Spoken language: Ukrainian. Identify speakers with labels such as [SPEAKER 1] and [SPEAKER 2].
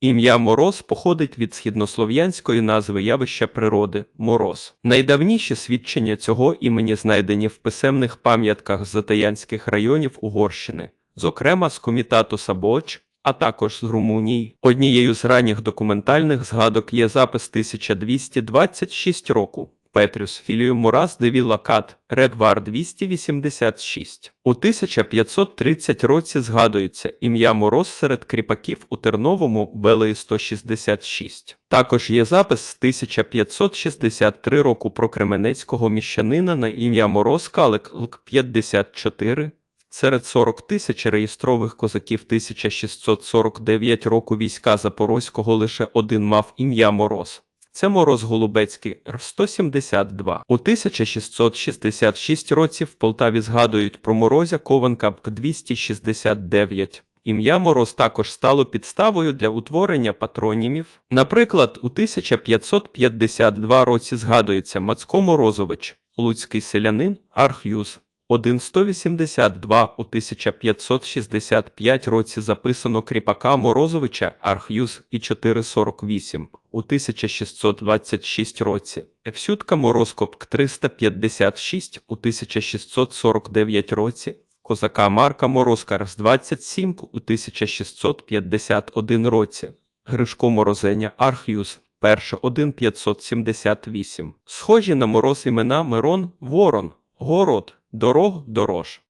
[SPEAKER 1] Ім'я Мороз походить від східнослов'янської назви явища природи мороз. Найдавніші свідчення цього імені знайдені в писемних пам'ятках з затаянських районів Угорщини, зокрема з комітату Сабоч, а також з Румунії. Однією з ранніх документальних згадок є запис 1226 року. Петрюс Філію Мурас де Вілакат, Редвар 286. У 1530 році згадується ім'я Мороз серед кріпаків у Терновому Белеї 166. Також є запис з 1563 року про кременецького міщанина на ім'я Мороз Калик Лк 54. Серед 40 тисяч реєстрових козаків 1649 року війська Запорозького лише один мав ім'я Мороз. Це Мороз Голубецький Р-172. У 1666 році в Полтаві згадують про Морозя Кованка П-269. Ім'я Мороз також стало підставою для утворення патронімів. Наприклад, у 1552 році згадується Мацко Морозович, луцький селянин, арх'юз. 1.182 у 1565 році записано кріпака Морозовича Арх'юз і 448 у 1626 році. Евсютка Морозкоп 356 у 1649 році. Козака Марка Морозкар з 27 у 1651 році. Гришко Морозеня Арх'юз перше 1578. Схожі на мороз імена Мирон, Ворон, Город, Дорог, Дорож.